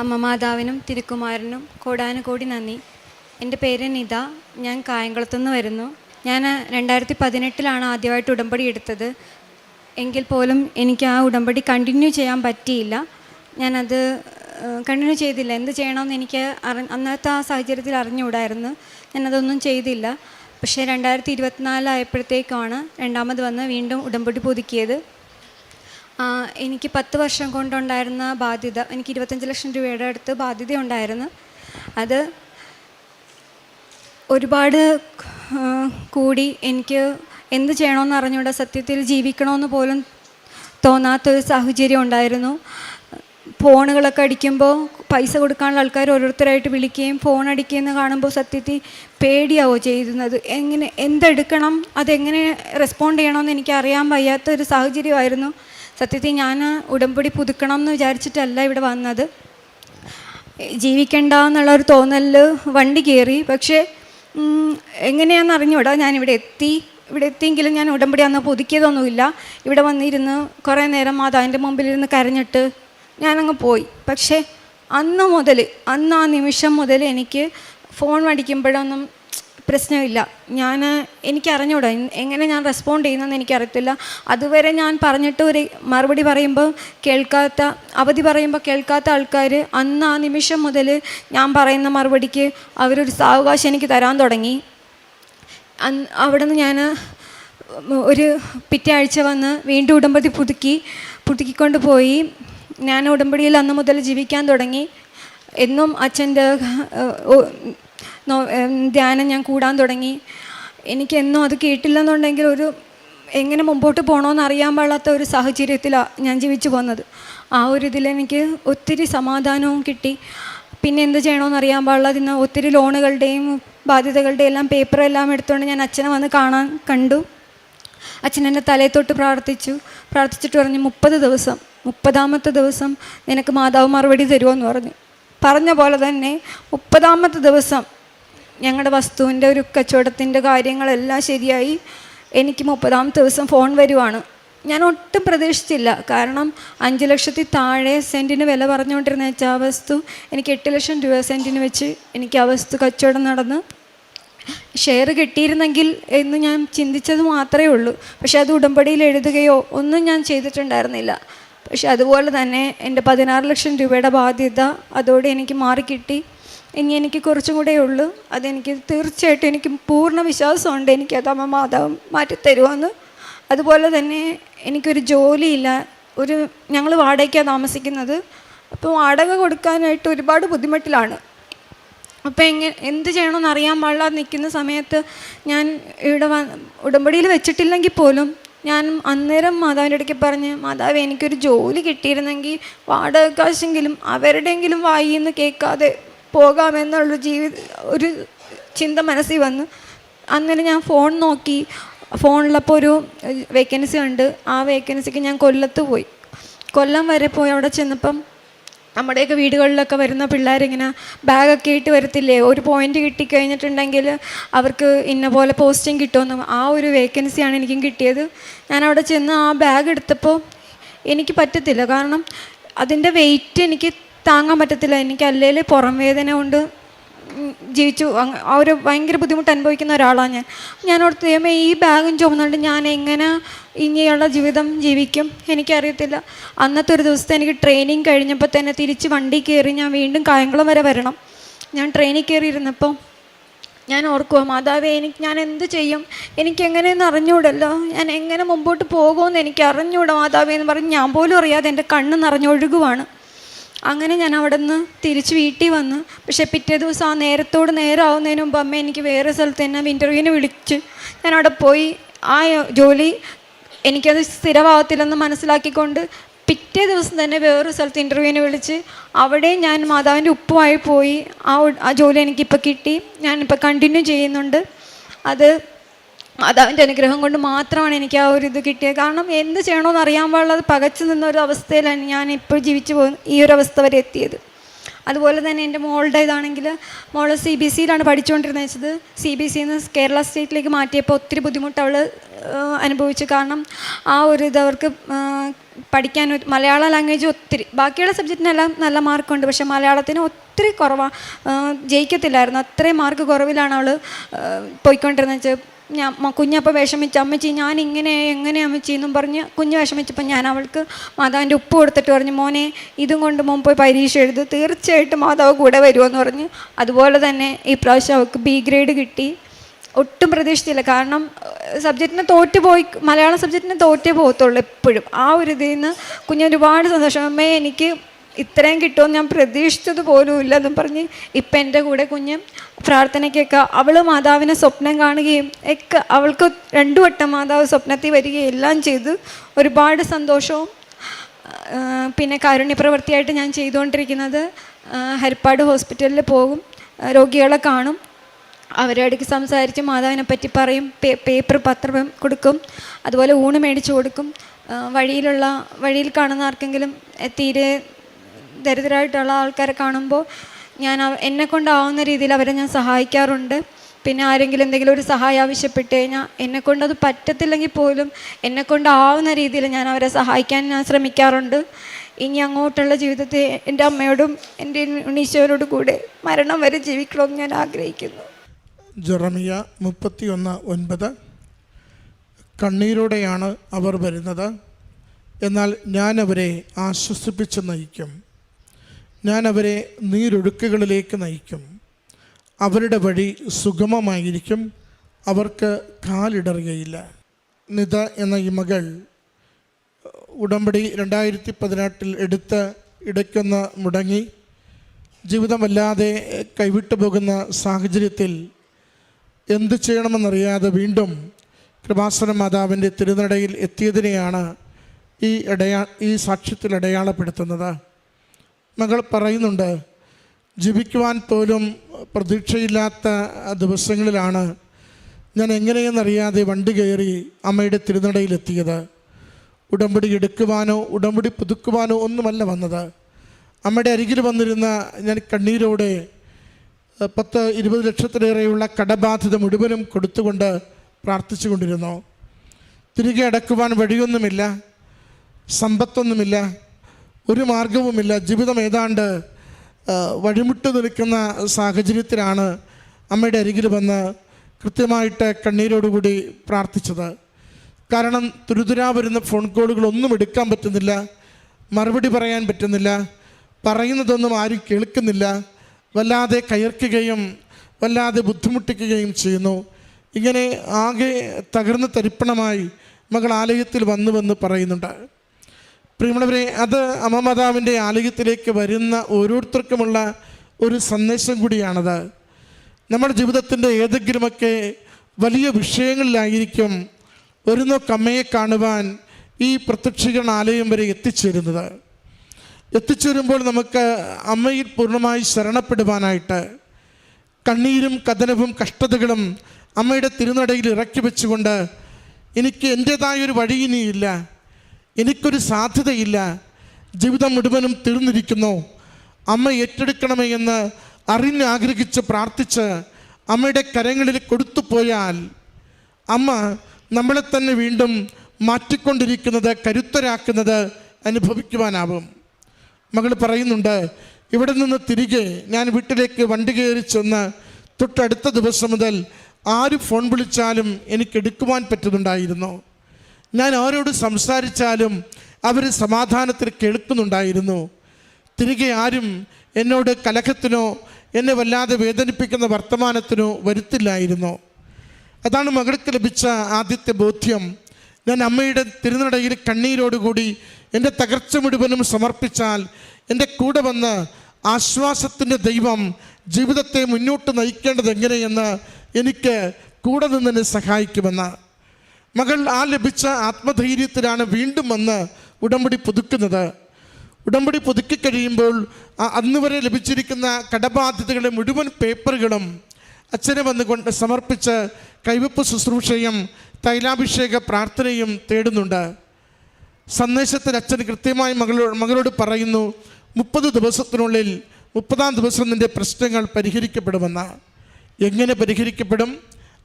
അമ്മ മാതാവിനും തിരുക്കുമാരനും കോടാനുകോടി നന്ദി. എന്റെ പേര് നിത. ഞാൻ കായംകുളത്തുനിന്ന് വരുന്നു. ഞാൻ രണ്ടായിരത്തി പതിനെട്ടിലാണ് ആദ്യമായിട്ട് ഉടമ്പടി എടുത്തത്. എങ്കിൽ പോലും എനിക്ക് ആ ഉടമ്പടി കണ്ടിന്യൂ ചെയ്യാൻ പറ്റിയില്ല. ഞാനത് കണ്ടിന്യൂ ചെയ്തില്ല. എന്ത് ചെയ്യണമെന്ന് എനിക്ക് അറി അന്നത്തെ ആ സാഹചര്യത്തിൽ അറിഞ്ഞുകൂടായിരുന്നു. ഞാനതൊന്നും ചെയ്തില്ല. പക്ഷേ രണ്ടായിരത്തി ഇരുപത്തിനാലായപ്പോഴത്തേക്കാണ് രണ്ടാമത് വന്ന് വീണ്ടും ഉടമ്പടി പുതുക്കിയത്. എനിക്ക് പത്ത് വർഷം കൊണ്ടുണ്ടായിരുന്ന ബാധ്യത എനിക്ക് ഇരുപത്തഞ്ച് ലക്ഷം രൂപയുടെ അടുത്ത് ബാധ്യത ഉണ്ടായിരുന്നു അത് ഒരുപാട് കൂടി എനിക്ക് എന്ത് ചെയ്യണമെന്ന് അറിഞ്ഞുകൊണ്ട് സത്യത്തിൽ ജീവിക്കണമെന്ന് പോലും തോന്നാത്തൊരു സാഹചര്യം ഉണ്ടായിരുന്നു. ഫോണുകളൊക്കെ അടിക്കുമ്പോൾ പൈസ കൊടുക്കാനുള്ള ആൾക്കാർ ഓരോരുത്തരായിട്ട് വിളിക്കുകയും ഫോൺ അടിക്കുകയെന്ന് കാണുമ്പോൾ സത്യത്തിൽ പേടിയാവോ ചെയ്യുന്നത്? എങ്ങനെ എന്തെടുക്കണം? അതെങ്ങനെ റെസ്പോണ്ട് ചെയ്യണമെന്ന് എനിക്ക് അറിയാൻ വയ്യാത്ത ഒരു സാഹചര്യമായിരുന്നു. സത്യത്തിൽ ഞാൻ ഉടമ്പടി പുതുക്കണം എന്ന് വിചാരിച്ചിട്ടല്ല ഇവിടെ വന്നത്. ജീവിക്കണ്ട എന്നുള്ള ഒരു തോന്നലിൽ വണ്ടി കയറി. പക്ഷേ എങ്ങനെയാണെന്ന് അറിഞ്ഞൂടാ ഞാനിവിടെ എത്തി. ഇവിടെ എത്തിയെങ്കിലും ഞാൻ ഉടമ്പടി അന്ന് പുതുക്കിയതൊന്നുമില്ല. ഇവിടെ വന്നിരുന്ന് കുറേ നേരം മാതാവിന്റെ മുമ്പിലിരുന്ന് കരഞ്ഞിട്ട് ഞാനങ്ങ് പോയി. പക്ഷേ അന്ന് മുതൽ അന്ന് ആ നിമിഷം മുതൽ എനിക്ക് ഫോൺ അടിക്കുമ്പോഴൊന്നും പ്രശ്നമില്ല. ഞാൻ എനിക്കറിഞ്ഞൂടാ. എങ്ങനെ ഞാൻ റെസ്പോണ്ട് ചെയ്യുന്നതെന്ന് എനിക്കറിയത്തില്ല. അതുവരെ ഞാൻ പറഞ്ഞിട്ട് ഒരു മറുപടി പറയുമ്പോൾ കേൾക്കാത്ത അവധി പറയുമ്പോൾ കേൾക്കാത്ത ആൾക്കാർ അന്ന് ആ നിമിഷം മുതൽ ഞാൻ പറയുന്ന മറുപടിക്ക് അവരൊരു സാവകാശം എനിക്ക് തരാൻ തുടങ്ങി. അവിടെ നിന്ന് ഞാൻ ഒരു പിറ്റേ ആഴ്ച വന്ന് വീണ്ടും ഉടമ്പടി പുതുക്കി പുതുക്കിക്കൊണ്ട് പോയി. ഞാൻ ഉടമ്പടിയിൽ അന്ന് മുതൽ ജീവിക്കാൻ തുടങ്ങി. എന്നും അച്ഛന്റെ ധ്യാനം ഞാൻ കൂടാൻ തുടങ്ങി. എനിക്ക് എന്നും അത് കേട്ടില്ലെന്നുണ്ടെങ്കിൽ ഒരു എങ്ങനെ മുമ്പോട്ട് പോകണമെന്ന് അറിയാൻ പാടാത്ത ഒരു സാഹചര്യത്തിലാണ് ഞാൻ ജീവിച്ചു പോകുന്നത് ആ ഒരു ഇതിൽ എനിക്ക് ഒത്തിരി സമാധാനവും കിട്ടി. പിന്നെ എന്ത് ചെയ്യണമെന്ന് അറിയാൻ പാടില്ലാതിന്ന് ഒത്തിരി ലോണുകളുടെയും ബാധ്യതകളുടെയും എല്ലാം പേപ്പറെല്ലാം എടുത്തുകൊണ്ട് ഞാൻ അച്ഛനെ വന്ന് കാണാൻ കണ്ടു. അച്ഛൻ എന്റെ തലയെ തൊട്ട് പ്രാർത്ഥിച്ചു. പ്രാർത്ഥിച്ചിട്ട് പറഞ്ഞു മുപ്പത് ദിവസം മുപ്പതാമത്തെ ദിവസം നിനക്ക് മാതാവ് മറുപടി തരുമോ എന്ന് പറഞ്ഞു. പറഞ്ഞ പോലെ തന്നെ മുപ്പതാമത്തെ ദിവസം ഞങ്ങളുടെ വസ്തുവിന്റെ ഒരു കച്ചവടത്തിന്റെ കാര്യങ്ങളെല്ലാം ശരിയായി. എനിക്ക് മുപ്പതാമത്തെ ദിവസം ഫോൺ വരുവാണ്. ഞാൻ ഒട്ടും പ്രതീക്ഷിച്ചില്ല. കാരണം അഞ്ച് ലക്ഷത്തി താഴെ സെന്റിന് വില പറഞ്ഞുകൊണ്ടിരുന്ന വെച്ചാൽ ആ വസ്തു എനിക്ക് എട്ട് ലക്ഷം രൂപ സെന്റിന് വെച്ച് എനിക്ക് ആ വസ്തു കച്ചവടം നടന്ന് ഷെയർ കിട്ടിയിരുന്നെങ്കിൽ എന്ന് ഞാൻ ചിന്തിച്ചത് മാത്രമേ ഉള്ളൂ. പക്ഷേ അത് ഉടമ്പടിയിൽ എഴുതുകയോ ഒന്നും ഞാൻ ചെയ്തിട്ടുണ്ടായിരുന്നില്ല. പക്ഷെ അതുപോലെ തന്നെ എന്റെ പതിനാറ് ലക്ഷം രൂപയുടെ ബാധ്യത അതോടെ എനിക്ക് മാറിക്കിട്ടി. ഇനി എനിക്ക് കുറച്ചും കൂടെ ഉള്ളൂ. അതെനിക്ക് തീർച്ചയായിട്ടും എനിക്ക് പൂർണ വിശ്വാസമുണ്ട്. എനിക്ക് അത് അമ്മ മാതാവ് മാറ്റിത്തരുമെന്ന് അതുപോലെ തന്നെ എനിക്കൊരു ജോലിയില്ല. ഒരു ഞങ്ങൾ വാടകയ്ക്കാണ് താമസിക്കുന്നത്. അപ്പോൾ വാടക കൊടുക്കാനായിട്ട് ഒരുപാട് ബുദ്ധിമുട്ടിലാണ്. അപ്പോൾ എങ്ങനെ എന്ത് ചെയ്യണമെന്ന് അറിയാൻ പാടില്ലാതെ നിൽക്കുന്ന സമയത്ത് ഞാൻ ഇവിടെ ഉടമ്പടിയിൽ വെച്ചിട്ടില്ലെങ്കിൽ പോലും ഞാൻ അന്നേരം മാതാവിന്റെ ഇടയ്ക്ക് പറഞ്ഞ് മാതാവ് എനിക്കൊരു ജോലി കിട്ടിയിരുന്നെങ്കിൽ വാടക കാശെങ്കിലും അവരുടെയെങ്കിലും വായിന്ന് കേൾക്കാതെ പോകാമെന്നുള്ള ജീവിത ഒരു ചിന്ത മനസ്സിൽ വന്നു. അന്നേരം ഞാൻ ഫോൺ നോക്കി. ഫോണിലപ്പോൾ ഒരു വേക്കൻസി ഉണ്ട്. ആ വേക്കൻസിക്ക് ഞാൻ കൊല്ലത്ത് പോയി. കൊല്ലം വരെ പോയി അവിടെ ചെന്നപ്പം നമ്മുടെയൊക്കെ വീടുകളിലൊക്കെ വരുന്ന പിള്ളേരിങ്ങനെ ബാഗൊക്കെ ഇട്ട് വരത്തില്ലേ? ഒരു പോയിന്റ് കിട്ടിക്കഴിഞ്ഞിട്ടുണ്ടെങ്കിൽ അവർക്ക് ഇന്ന പോലെ പോസ്റ്റിംഗ് കിട്ടുമെന്ന്. ആ ഒരു വേക്കൻസിയാണ് എനിക്കും കിട്ടിയത്. ഞാൻ അവിടെ ചെന്ന് ആ ബാഗ് എടുത്തപ്പോൾ എനിക്ക് പറ്റത്തില്ല. കാരണം അതിന്റെ വെയിറ്റ് എനിക്ക് താങ്ങാൻ പറ്റത്തില്ല. എനിക്ക് അല്ലെങ്കിൽ പുറം വേദന കൊണ്ട് ജീവിച്ചു ആ ഒരു ഭയങ്കര ബുദ്ധിമുട്ട് അനുഭവിക്കുന്ന ഒരാളാണ് ഞാൻ. ഓർത്ത് ദൈവമേ ഈ ബാഗും ചുമന്നുകൊണ്ട് ഞാൻ എങ്ങനെ ഇനിയുള്ള ജീവിതം ജീവിക്കും? എനിക്കറിയത്തില്ല. അന്നത്തെ ഒരു ദിവസത്തെ എനിക്ക് ട്രെയിനിങ് കഴിഞ്ഞപ്പോൾ തന്നെ തിരിച്ച് വണ്ടി കയറി ഞാൻ വീണ്ടും കായംകുളം വരെ വരണം. ഞാൻ ട്രെയിനിൽ കയറി ഇരുന്നപ്പോൾ ഞാൻ ഓർക്കുക മാതാവേ എനിക്ക് ഞാൻ എന്ത് ചെയ്യും? എനിക്ക് എങ്ങനെയെന്ന് അറിഞ്ഞൂടല്ലോ? ഞാൻ എങ്ങനെ മുമ്പോട്ട് പോകുമെന്ന് എനിക്ക് അറിഞ്ഞൂടാ മാതാവേ എന്ന് പറഞ്ഞ് ഞാൻ പോലും അറിയാതെ എന്റെ കണ്ണ് നിറഞ്ഞൊഴുകുവാണ്. അങ്ങനെ ഞാൻ അവിടെ നിന്ന് തിരിച്ച് വീട്ടിൽ വന്ന്. പക്ഷേ പിറ്റേ ദിവസം ആ നേരത്തോട് നേരം ആവുന്നതിന് മുമ്പ് അമ്മ എനിക്ക് വേറെ സ്ഥലത്ത് എന്നെ ഇന്റർവ്യൂവിന് വിളിച്ച് ഞാൻ അവിടെ പോയി. ആ ജോലി എനിക്കത് സ്ഥിരമാവത്തില്ലെന്ന് മനസ്സിലാക്കിക്കൊണ്ട് പിറ്റേ ദിവസം തന്നെ വേറൊരു സ്ഥലത്ത് ഇന്റർവ്യൂവിന് വിളിച്ച് അവിടെ ഞാൻ മാതാവിന്റെ ഉപ്പുമായി പോയി. ആ ആ ജോലി എനിക്കിപ്പോൾ കിട്ടി. ഞാനിപ്പോൾ കണ്ടിന്യൂ ചെയ്യുന്നുണ്ട്. അത് മാതാവിന്റെ അനുഗ്രഹം കൊണ്ട് മാത്രമാണ് എനിക്ക് ആ ഒരു ഇത് കിട്ടിയത്. കാരണം എന്ത് ചെയ്യണമെന്ന് അറിയാൻ പാടില്ലാതെ പകച്ചു നിന്ന ഒരു അവസ്ഥയിലാണ് ഞാൻ ഇപ്പോൾ ജീവിച്ചു പോകുന്നത് ഈ ഒരു അവസ്ഥ വരെ എത്തിയത്. അതുപോലെ തന്നെ എന്റെ മോളുടെ ഇതാണെങ്കിൽ മോൾ സി ബി സിയിലാണ് പഠിച്ചുകൊണ്ടിരുന്നത്. വെച്ചത് സി ബി സിയിൽ നിന്ന് കേരള സ്റ്റേറ്റിലേക്ക് മാറ്റിയപ്പോൾ ഒത്തിരി ബുദ്ധിമുട്ട് അവൾ അനുഭവിച്ചു. കാരണം ആ ഒരു ഇത് അവർക്ക് പഠിക്കാൻ മലയാള ലാംഗ്വേജ് ഒത്തിരി ബാക്കിയുള്ള സബ്ജക്റ്റിനെല്ലാം നല്ല മാർക്കുണ്ട്. പക്ഷേ മലയാളത്തിന് ഒത്തിരി കുറവാണ് ജയിക്കത്തില്ലായിരുന്നു. അത്രയും മാർക്ക് കുറവിലാണ് അവൾ പോയിക്കൊണ്ടിരുന്നത്. വെച്ചാൽ ഞാൻ കുഞ്ഞപ്പം വിഷമിച്ച് അമ്മച്ചി ഞാൻ ഇങ്ങനെ എങ്ങനെ അമ്മച്ചി എന്നും പറഞ്ഞ് കുഞ്ഞ് വിഷമിച്ചപ്പോൾ ഞാൻ അവൾക്ക് മാതാവിന്റെ ഉപ്പ് കൊടുത്തിട്ട് പറഞ്ഞു മോനെ ഇതും കൊണ്ട് മോൻ പോയി പരീക്ഷ എഴുതും തീർച്ചയായിട്ടും മാതാവ് കൂടെ വരുമെന്ന് പറഞ്ഞു അതുപോലെ തന്നെ ഈ പ്രാവശ്യം അവൾക്ക് ബി ഗ്രേഡ് കിട്ടി. ഒട്ടും പ്രതീക്ഷിച്ചില്ല. കാരണം സബ്ജക്റ്റിന് തോറ്റു പോയി മലയാളം സബ്ജക്റ്റിന് തോറ്റേ പോകത്തുള്ളൂ എപ്പോഴും. ആ ഒരു ഇതിൽ നിന്ന് കുഞ്ഞ് ഒരുപാട് സന്തോഷം. അമ്മേ എനിക്ക് ഇത്രയും കിട്ടുമെന്ന് ഞാൻ പ്രതീക്ഷിച്ചത് പോലും ഇല്ലെന്നും പറഞ്ഞ് ഇപ്പം എന്റെ കൂടെ കുഞ്ഞ് പ്രാർത്ഥനയ്ക്കൊക്കെ അവൾ മാതാവിനെ സ്വപ്നം കാണുകയും ഒക്കെ അവൾക്ക് രണ്ടു വട്ടം മാതാവ് സ്വപ്നത്തിൽ വരികയും എല്ലാം ചെയ്ത്. ഒരുപാട് സന്തോഷവും പിന്നെ കാരുണ്യപ്രവൃത്തിയായിട്ട് ഞാൻ ചെയ്തുകൊണ്ടിരിക്കുന്നത് ഹരിപ്പാട് ഹോസ്പിറ്റലിൽ പോകും. രോഗികളെ കാണും. അവരുടെ അടുക്ക് സംസാരിച്ച് മാതാവിനെ പറ്റി പറയും പേപ്പർ പത്രം കൊടുക്കും. അതുപോലെ ഊണ് മേടിച്ചു കൊടുക്കും. വഴിയിലുള്ള വഴിയിൽ കാണുന്ന ആർക്കെങ്കിലും തീരെ ദരിദ്രമായിട്ടുള്ള ആൾക്കാരെ കാണുമ്പോൾ ഞാൻ എന്നെ കൊണ്ടാവുന്ന രീതിയിൽ അവരെ ഞാൻ സഹായിക്കാറുണ്ട്. പിന്നെ ആരെങ്കിലും എന്തെങ്കിലും ഒരു സഹായം ആവശ്യപ്പെട്ട് കഴിഞ്ഞാൽ എന്നെ കൊണ്ട് അത് പറ്റത്തില്ലെങ്കിൽ പോലും എന്നെ കൊണ്ടാവുന്ന രീതിയിൽ ഞാൻ അവരെ സഹായിക്കാൻ ഞാൻ ശ്രമിക്കാറുണ്ട്. ഇനി അങ്ങോട്ടുള്ള ജീവിതത്തെ എന്റെ അമ്മയോടും എന്റെ ഉണ്ണീശോരോടും കൂടെ മരണം വരെ ജീവിക്കണമെന്ന് ഞാൻ ആഗ്രഹിക്കുന്നു. ജെറമിയ മുപ്പത്തി ഒന്ന് ഒൻപത്. കണ്ണീരോടെയാണ് അവർ വരുന്നത്. എന്നാൽ ഞാൻ അവരെ ആശ്വസിപ്പിച്ച് നയിക്കും. ഞാൻ അവരെ നീരൊഴുക്കുകളിലേക്ക് നയിക്കും. അവരുടെ വഴി സുഗമമായിരിക്കും. അവർക്ക് കാലിടറുകയില്ല. നിത എന്ന ഈ മകൾ ഉടമ്പടി രണ്ടായിരത്തി പതിനെട്ടിൽ എടുത്ത് ഇടയ്ക്കൊന്ന് മുടങ്ങി. ജീവിതം വല്ലാതെ കൈവിട്ടു പോകുന്ന സാഹചര്യത്തിൽ എന്ത് ചെയ്യണമെന്നറിയാതെ വീണ്ടും കൃപാസന മാതാവിന്റെ തിരുനടയിൽ എത്തിയതിനെയാണ് ഈ ഇടയാ ഈ സാക്ഷ്യത്തിൽ അടയാളപ്പെടുത്തുന്നത്. മകൾ പറയുന്നുണ്ട് ജീവിക്കുവാൻ പോലും പ്രതീക്ഷയില്ലാത്ത ദിവസങ്ങളിലാണ് ഞാൻ എങ്ങനെയെന്നറിയാതെ വണ്ടി കയറി അമ്മയുടെ തിരുനടയിലെത്തിയത്. ഉടമ്പടി എടുക്കുവാനോ ഉടമ്പടി പുതുക്കുവാനോ ഒന്നുമല്ല വന്നത്. അമ്മയുടെ അരികിൽ വന്നിരുന്ന ഞാൻ കണ്ണീരോടെ പത്ത് ഇരുപത് ലക്ഷത്തിലേറെയുള്ള കടബാധ്യത മുഴുവനും കൊടുത്തുകൊണ്ട് പ്രാർത്ഥിച്ചു കൊണ്ടിരുന്നു തിരികെ അടക്കുവാൻ വഴിയൊന്നുമില്ല സമ്പത്തൊന്നുമില്ല. ഒരു മാർഗവുമില്ല. ജീവിതം ഏതാണ്ട് വഴിമുട്ട് നിൽക്കുന്ന സാഹചര്യത്തിലാണ് അമ്മയുടെ അരികിൽ വന്ന് കൃത്യമായിട്ട് കണ്ണീരോടുകൂടി പ്രാർത്ഥിച്ചത്. കാരണം തുരുതുരാ വരുന്ന ഫോൺ കോളുകളൊന്നും എടുക്കാൻ പറ്റുന്നില്ല മറുപടി പറയാൻ പറ്റുന്നില്ല പറയുന്നതൊന്നും ആരും കേൾക്കുന്നില്ല വല്ലാതെ കയർക്കുകയും വല്ലാതെ ബുദ്ധിമുട്ടിക്കുകയും ചെയ്യുന്നു. ഇങ്ങനെ ആകെ തകർന്ന് തരിപ്പണമായി മകൾ ആലയത്തിൽ വന്നുവെന്ന് പറയുന്നുണ്ട്. പ്രിയമുള്ളവരെ അത് അമ്മമാതാവിന്റെ ആലയത്തിലേക്ക് വരുന്ന ഓരോരുത്തർക്കുമുള്ള ഒരു സന്ദേശം കൂടിയാണത്. നമ്മുടെ ജീവിതത്തിന്റെ ഏതെങ്കിലുമൊക്കെ വലിയ വിഷയങ്ങളിലായിരിക്കും ഒരു നോക്കമ്മയെ കാണുവാൻ ഈ പ്രത്യക്ഷീകരണ ആലയം വരെ എത്തിച്ചേരുന്നത്. എത്തിച്ചേരുമ്പോൾ നമുക്ക് അമ്മയിൽ പൂർണമായി ശരണപ്പെടുവാനായിട്ട് കണ്ണീരും കഥനവും കഷ്ടതകളും അമ്മയുടെ തിരുനടയിൽ ഇറക്കി വെച്ചുകൊണ്ട് എനിക്ക് എന്റേതായൊരു വഴി ഇനിയില്ല എനിക്കൊരു സാധ്യതയില്ല. ജീവിതം മുഴുവനും തീർന്നിരിക്കുന്നു. അമ്മ ഏറ്റെടുക്കണമേ എന്ന് അറിഞ്ഞ് ആഗ്രഹിച്ച് പ്രാർത്ഥിച്ച് അമ്മയുടെ കരങ്ങളിൽ കൊടുത്തു പോയാൽ അമ്മ നമ്മളെ തന്നെ വീണ്ടും മാറ്റിക്കൊണ്ടിരിക്കുന്നത് കരുത്തരാക്കുന്നത് അനുഭവിക്കുവാനാവും. മകൾ പറയുന്നുണ്ട് ഇവിടെ നിന്ന് തിരികെ ഞാൻ വീട്ടിലേക്ക് വണ്ടി കയറി ചെന്ന് തൊട്ടടുത്ത ദിവസം മുതൽ ആര് ഫോൺ വിളിച്ചാലും എനിക്ക് എടുക്കുവാൻ പറ്റുന്നുണ്ടായിരുന്നു. ഞാൻ അവരോട് സംസാരിച്ചാലും അവർ സമാധാനത്തിൽ കേൾക്കുന്നുണ്ടായിരുന്നു. തിരികെ ആരും എന്നോട് കലഹത്തിനോ എന്നെ വല്ലാതെ വേദനിപ്പിക്കുന്ന വർത്തമാനത്തിനോ വരുത്തില്ലായിരുന്നു. അതാണ് മകൾക്ക് ലഭിച്ച ആദ്യത്തെ ബോധ്യം. ഞാൻ അമ്മയുടെ തിരുനടയിൽ കണ്ണീരോടുകൂടി എന്റെ തകർച്ച മുഴുവനും സമർപ്പിച്ചാൽ എന്റെ കൂടെ വന്ന് ആശ്വാസത്തിന്റെ ദൈവം ജീവിതത്തെ മുന്നോട്ട് നയിക്കേണ്ടത് എങ്ങനെയെന്ന് എനിക്ക് കൂടെ നിന്നെ സഹായിക്കുമെന്ന്. മകൾ ആ ലഭിച്ച ആത്മധൈര്യത്തിലാണ് വീണ്ടും വന്ന് ഉടമ്പടി പുതുക്കുന്നത്. ഉടമ്പടി പുതുക്കി കഴിയുമ്പോൾ അന്ന് വരെ ലഭിച്ചിരിക്കുന്ന കടബാധ്യതകളുടെ മുഴുവൻ പേപ്പറുകളും അച്ഛനെ വന്നുകൊണ്ട് സമർപ്പിച്ച് കൈവപ്പ് ശുശ്രൂഷയും തൈലാഭിഷേക പ്രാർത്ഥനയും തേടുന്നുണ്ട്. സന്ദേശത്തിൽ അച്ഛൻ കൃത്യമായി മകളോട് മകളോട് പറയുന്നു മുപ്പത് ദിവസത്തിനുള്ളിൽ മുപ്പതാം ദിവസം നിന്റെ പ്രശ്നങ്ങൾ പരിഹരിക്കപ്പെടുമെന്ന്. എങ്ങനെ പരിഹരിക്കപ്പെടും?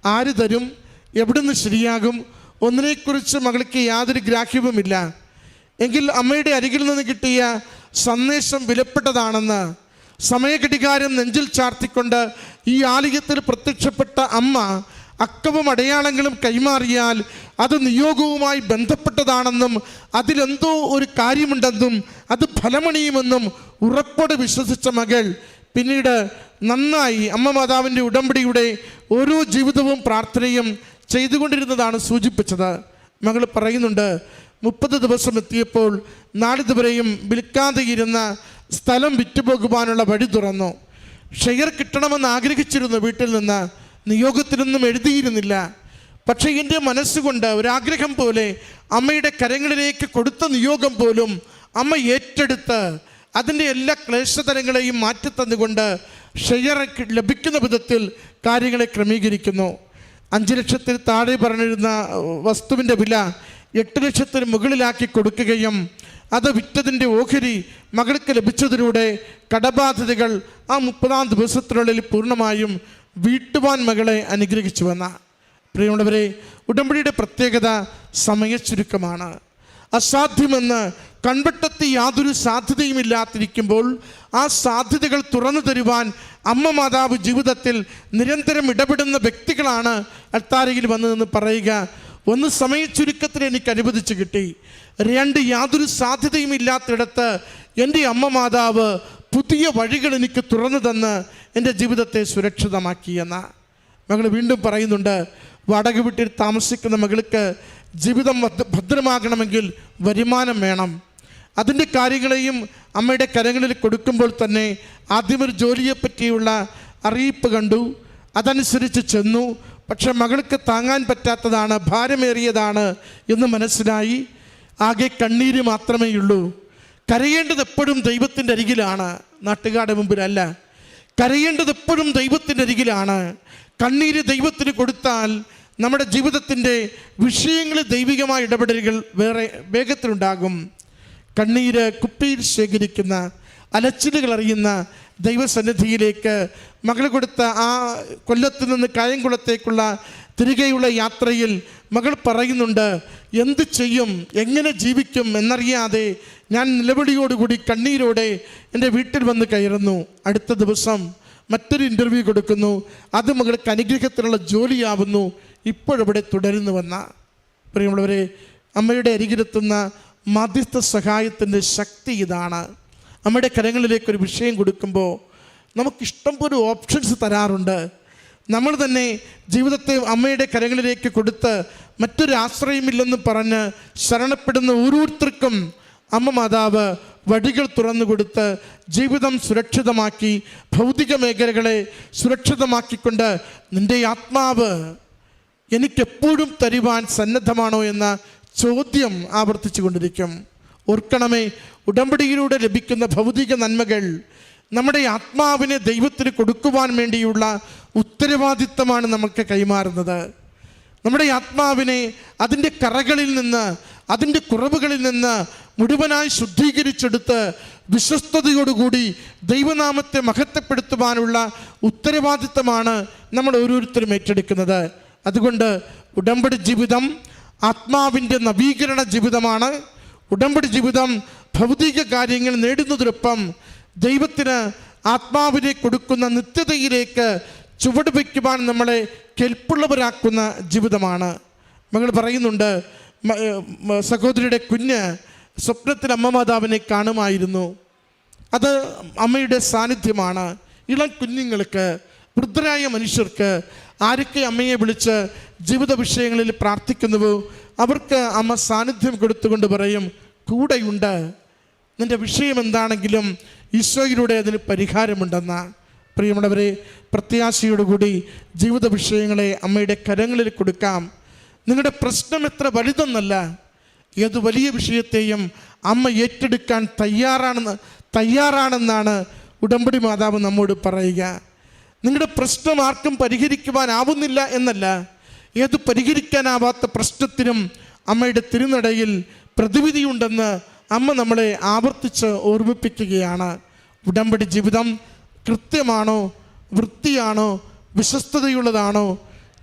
ആര് തരും? എവിടുന്ന് ശരിയാകും? ഒന്നിനെക്കുറിച്ച് മകൾക്ക് യാതൊരു ഗ്രാഹ്യവുമില്ല. എങ്കിൽ അമ്മയുടെ അരികിൽ നിന്ന് കിട്ടിയ സന്ദേശം വിലപ്പെട്ടതാണെന്ന് സമയഘടികാരം നെഞ്ചിൽ ചാർത്തിക്കൊണ്ട് ഈ ആലയത്തിൽ പ്രത്യക്ഷപ്പെട്ട അമ്മ അക്കവും അടയാളങ്ങളും കൈമാറിയാൽ അത് നിയോഗവുമായി ബന്ധപ്പെട്ടതാണെന്നും അതിലെന്തോ ഒരു കാര്യമുണ്ടെന്നും അത് ഫലമണിയുമെന്നും ഉറപ്പോടെ വിശ്വസിച്ച മകൾ പിന്നീട് നന്നായി അമ്മ മാതാവിന്റെ ഉടമ്പടിയുടെ ഓരോ ജീവിതവും പ്രാർത്ഥനയും ചെയ്തുകൊണ്ടിരുന്നതാണ് സൂചിപ്പിച്ചത്. മകൾ പറയുന്നുണ്ട് മുപ്പത് ദിവസം എത്തിയപ്പോൾ നാളിതുവരെയും വിൽക്കാതെ ഇരുന്ന സ്ഥലം വിറ്റുപോകുവാനുള്ള വഴി തുറന്നു. ഷെയർ കിട്ടണമെന്ന് ആഗ്രഹിച്ചിരുന്നു വീട്ടിൽ നിന്ന് നിയോഗത്തിനൊന്നും എഴുതിയിരുന്നില്ല. പക്ഷേ എന്റെ മനസ്സുകൊണ്ട് ഒരാഗ്രഹം പോലെ അമ്മയുടെ കരങ്ങളിലേക്ക് കൊടുത്ത നിയോഗം പോലും അമ്മ ഏറ്റെടുത്ത് അതിന്റെ എല്ലാ ക്ലേശതരങ്ങളെയും മാറ്റിത്തന്നുകൊണ്ട് ഷെയർ ലഭിക്കുന്ന വിധത്തിൽ കാര്യങ്ങളെ ക്രമീകരിക്കുന്നു. അഞ്ച് ലക്ഷത്തിൽ താഴെ പറഞ്ഞിരുന്ന വസ്തുവിന്റെ വില എട്ട് ലക്ഷത്തിന് മുകളിലാക്കി കൊടുക്കുകയും അത് വിറ്റതിന്റെ ഓഹരി മകൾക്ക് ലഭിച്ചതിലൂടെ കടബാധ്യതകൾ ആ മുപ്പതാം ദിവസത്തിനുള്ളിൽ പൂർണമായും വീട്ടുവാൻ മകളെ അനുഗ്രഹിച്ചു വന്ന. പ്രിയമുള്ളവരെ ഉടമ്പടിയുടെ പ്രത്യേകത സമയച്ചുരുക്കമാണ്. അസാധ്യമെന്ന് കൺവെട്ടത്തി യാതൊരു സാധ്യതയും ഇല്ലാതിരിക്കുമ്പോൾ ആ സാധ്യതകൾ തുറന്നു തരുവാൻ അമ്മ മാതാവ് ജീവിതത്തിൽ നിരന്തരം ഇടപെടുന്ന വ്യക്തികളാണ് അൽത്താരയിൽ വന്നതെന്ന് പറയുക. ഒന്ന് സമയച്ചുരുക്കത്തിൽ എനിക്ക് അനുവദിച്ച് കിട്ടി. രണ്ട് യാതൊരു സാധ്യതയും ഇല്ലാത്തിടത്ത് എന്റെ അമ്മ മാതാവ് പുതിയ വഴികൾ എനിക്ക് തുറന്നു തന്ന് എന്റെ ജീവിതത്തെ സുരക്ഷിതമാക്കിയെന്ന മകൾ വീണ്ടും പറയുന്നുണ്ട് വാടക വീട്ടിൽ താമസിക്കുന്ന മകൾക്ക് ജീവിതം ഭദ്ര- ഭദ്രമാകണമെങ്കിൽ വരുമാനം വേണം. അതിന്റെ കാര്യങ്ങളെയും അമ്മയുടെ കരങ്ങളിൽ കൊടുക്കുമ്പോൾ തന്നെ ആദ്യം ഒരു ജോലിയെപ്പറ്റിയുള്ള അറിയിപ്പ് കണ്ടു. അതനുസരിച്ച് ചെന്നു. പക്ഷെ മകൾക്ക് താങ്ങാൻ പറ്റാത്തതാണ് ഭാരമേറിയതാണ് എന്ന് മനസ്സിലായി. ആകെ കണ്ണീര് മാത്രമേ ഉള്ളൂ. കരയേണ്ടത് എപ്പോഴും ദൈവത്തിന്റെ അരികിലാണ്. നാട്ടുകാരുടെ മുമ്പിലല്ല. കരയേണ്ടത് എപ്പോഴും ദൈവത്തിന്റെ അരികിലാണ്. കണ്ണീര് ദൈവത്തിന് കൊടുത്താൽ നമ്മുടെ ജീവിതത്തിന്റെ വിഷയങ്ങളിൽ ദൈവികമായ ഇടപെടലുകൾ വേറെ വേഗത്തിലുണ്ടാകും. കണ്ണീര് കുപ്പിയിൽ ശേഖരിക്കുന്ന അലച്ചിലുകൾ അറിയുന്ന ദൈവസന്നിധിയിലേക്ക് മകൾ കൊടുത്ത ആ കൊല്ലത്ത് നിന്ന് കായംകുളത്തേക്കുള്ള തിരികെയുള്ള യാത്രയിൽ മകൾ പറയുന്നുണ്ട് എന്ത് ചെയ്യും? എങ്ങനെ ജീവിക്കും? എന്നറിയാതെ ഞാൻ നിലവിളിയോടുകൂടി കണ്ണീരോടെ എന്റെ വീട്ടിൽ വന്ന് കയറുന്നു. അടുത്ത ദിവസം മറ്റൊരു ഇന്റർവ്യൂ കൊടുക്കുന്നു. അത് മകൾക്ക് അനുഗ്രഹത്തിനുള്ള ജോലിയാവുന്നു. ഇപ്പോഴിവിടെ തുടരുന്നുവെന്ന പ്രിയമുള്ളവരെ അമ്മയുടെ അരികിലെത്തുന്ന മധ്യസ്ഥ സഹായത്തിന്റെ ശക്തി ഇതാണ്. നമ്മുടെ കരങ്ങളിലേക്ക് ഒരു വിഷയം കൊടുക്കുമ്പോൾ നമുക്കിഷ്ടം പോലെ ഓപ്ഷൻസ് തരാറുണ്ട്. നമ്മൾ തന്നെ ജീവിതത്തെ അമ്മയുടെ കരങ്ങളിലേക്ക് കൊടുത്ത് മറ്റൊരു ആശ്രയമില്ലെന്ന് പറഞ്ഞ് ശരണപ്പെടുന്ന ഓരോരുത്തർക്കും അമ്മ മാതാവ് വഴികൾ തുറന്നു കൊടുത്ത് ജീവിതം സുരക്ഷിതമാക്കി ഭൗതിക മേഖലകളെ സുരക്ഷിതമാക്കിക്കൊണ്ട് നിന്റെ ആത്മാവ് എനിക്കെപ്പോഴും തരുവാൻ സന്നദ്ധമാണോ എന്ന ചോദ്യം ആവർത്തിച്ചു കൊണ്ടിരിക്കും ഓർക്കണമേ ഉടമ്പടിയിലൂടെ ലഭിക്കുന്ന ഭൗതിക നന്മകൾ നമ്മുടെ ആത്മാവിനെ ദൈവത്തിന് കൊടുക്കുവാൻ വേണ്ടിയുള്ള ഉത്തരവാദിത്തമാണ് നമുക്ക് കൈമാറുന്നത്. നമ്മുടെ ആത്മാവിനെ അതിന്റെ കറകളിൽ നിന്ന് അതിന്റെ കുറവുകളിൽ നിന്ന് മുഴുവനായി ശുദ്ധീകരിച്ചെടുത്ത് വിശ്വസ്തയോടുകൂടി ദൈവനാമത്തെ മഹത്വപ്പെടുത്തുവാനുള്ള ഉത്തരവാദിത്തമാണ് നമ്മൾ ഓരോരുത്തരും ഏറ്റെടുക്കുന്നത്. അതുകൊണ്ട് ഉടമ്പടി ജീവിതം ആത്മാവിന്റെ നവീകരണ ജീവിതമാണ്. ഉടമ്പടി ജീവിതം ഭൗതിക കാര്യങ്ങൾ നേടുന്നതിനൊപ്പം ദൈവത്തിന് ആത്മാവിനെ കൊടുക്കുന്ന നിത്യതയിലേക്ക് ചുവട് വയ്ക്കുവാൻ നമ്മളെ കെൽപ്പുള്ളവരാക്കുന്ന ജീവിതമാണ്. മകൾ പറയുന്നുണ്ട് സഹോദരിയുടെ കുഞ്ഞ് സ്വപ്നത്തിൽ അമ്മ മാതാവിനെ കാണുമായിരുന്നു. അത് അമ്മയുടെ സാന്നിധ്യമാണ്. ഇളം കുഞ്ഞുങ്ങൾക്ക് വൃദ്ധരായ മനുഷ്യർക്ക് ആരൊക്കെ അമ്മയെ വിളിച്ച് ജീവിത വിഷയങ്ങളിൽ പ്രാർത്ഥിക്കുന്നുവോ അവർക്ക് അമ്മ സാന്നിധ്യം കൊടുത്തുകൊണ്ട് പറയും കൂടെയുണ്ട്. നിന്റെ വിഷയം എന്താണെങ്കിലും ഈശോയിലൂടെ അതിന് പരിഹാരമുണ്ടെന്ന. പ്രിയമുള്ളവരെ പ്രത്യാശയോടുകൂടി ജീവിത വിഷയങ്ങളെ അമ്മയുടെ കരങ്ങളിൽ കൊടുക്കാം. നിങ്ങളുടെ പ്രശ്നം എത്ര വലുതെന്നല്ല ഏത് വലിയ വിഷയത്തെയും അമ്മ ഏറ്റെടുക്കാൻ തയ്യാറാണെന്ന് തയ്യാറാണെന്നാണ് ഉടമ്പടി മാതാവ് നമ്മോട് പറയുക. നിങ്ങളുടെ പ്രശ്നം ആർക്കും പരിഹരിക്കുവാനാവുന്നില്ല എന്നല്ല ഏത് പരിഹരിക്കാനാവാത്ത പ്രശ്നത്തിനും അമ്മയുടെ തിരുനടയിൽ പ്രതിവിധിയുണ്ടെന്ന് അമ്മ നമ്മളെ ആവർത്തിച്ച് ഓർമ്മിപ്പിക്കുകയാണ്. ഉടമ്പടി ജീവിതം കൃത്യമാണോ വൃത്തിയാണോ വിശ്വസ്തതയുള്ളതാണോ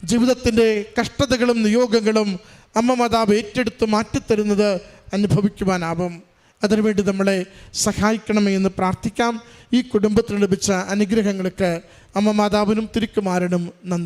ജീവിതത്തിന്റെ കഷ്ടതകളും നിയോഗങ്ങളും അമ്മ മാതാവ് ഏറ്റെടുത്ത് മാറ്റിത്തരുന്നത് അനുഭവിക്കുവാനാവും. അതിനുവേണ്ടി നമ്മളെ സഹായിക്കണമേ എന്ന് പ്രാർത്ഥിക്കാം. ഈ കുടുംബത്തിന് ലഭിച്ച അനുഗ്രഹങ്ങൾക്ക് അമ്മ മാതാവിനും തിരുക്കുമാരനും നന്ദി.